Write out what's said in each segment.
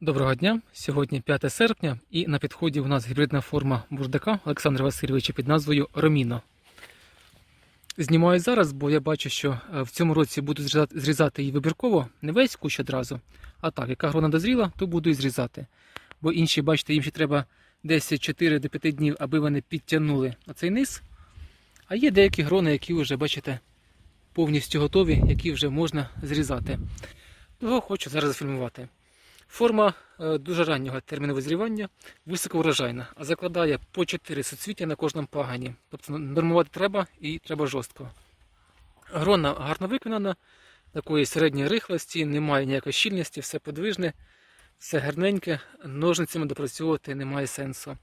Доброго дня! Сьогодні 5 серпня і на підході у нас гібридна форма бурдака Олександра Васильовича під назвою Роміно. Знімаю зараз, бо я бачу, що е, в цьому році буду зрізати- її вибірково, не весь кущ одразу. А так, яка грона дозріла, то буду і зрізати. Бо інші, бачите, їм ще треба десь 4 до 5 днів, аби вони підтягнули оцей низ. А є деякі грони, які вже, бачите, повністю готові, які вже можна зрізати. Того хочу зараз зафільмувати. Форма е, дуже раннього терміну визрівання, високоврожайна, а закладає по 4 суцвіття на кожному пагані. Тобто нормувати треба і треба жорстко. Грона гарно виконана, такої середньої рихлості, немає ніякої щільності, все подвижне, все гарненьке, ножницями допрацьовувати немає сенсу.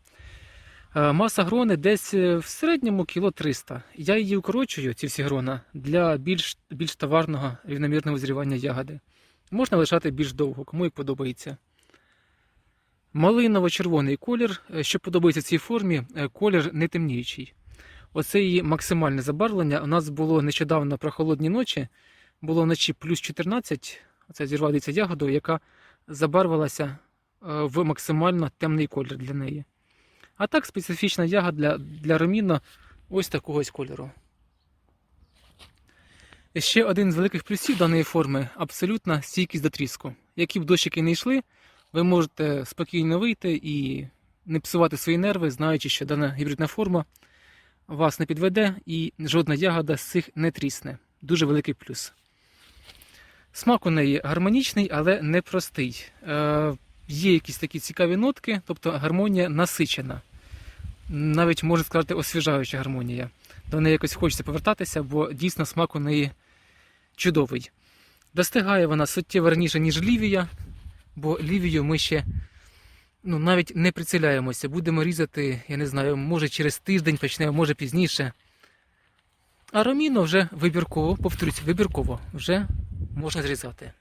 Е, Маса грони десь е, в середньому кіло 300. Я її укорочую, ці всі грона, для більш, більш товарного рівномірного визрівання ягоди. Можна лишати більш довго, кому як подобається. Малиново-червоний колір, е, що подобається цій формі, е, колір не темніючий. Оце її максимальне забарвлення. У нас було нещодавно прохолодні ночі, було вночі плюс 14, оце зірвав дивіться, ягоду, яка забарвилася е, в максимально темний колір для неї. А так специфічна ягода для, для роміно ось такогось кольору. Ще один з великих плюсів даної форми абсолютна стійкість до тріску. Які б дощики не йшли, ви можете спокійно вийти і не псувати свої нерви, знаючи, що дана гібридна форма вас не підведе і жодна ягода з цих не трісне. Дуже великий плюс. Смак у неї гармонічний, але непростий. Е, є якісь такі цікаві нотки, тобто гармонія насичена. Навіть можна сказати, освіжаюча гармонія. До неї якось хочеться повертатися, бо дійсно смак у неї чудовий. Достигає вона суттєво раніше, ніж лівія, бо лівію ми ще ну, навіть не приціляємося. Будемо різати, я не знаю, може через тиждень почнемо, може пізніше. А роміно вже вибірково, повторюсь, вибірково вже можна зрізати.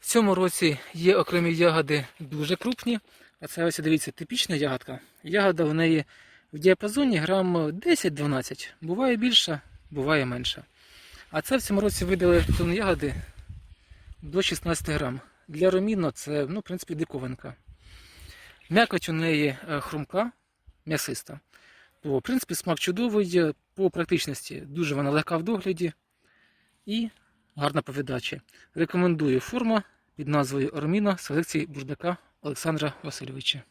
В цьому році є окремі ягоди дуже крупні. А це ось дивіться, типічна ягодка. Ягода в неї в діапазоні грам 10-12. Буває більша, буває менша. А це в цьому році видали тонну ягоди до 16 грам. Для роміно це, ну, в принципі, диковинка. М'якоть у неї е, хрумка, м'ясиста. То, в принципі, смак чудовий, е, по практичності дуже вона легка в догляді і гарна по віддачі. Рекомендую форма під назвою Роміно селекції бурдака Олександра Васильовича.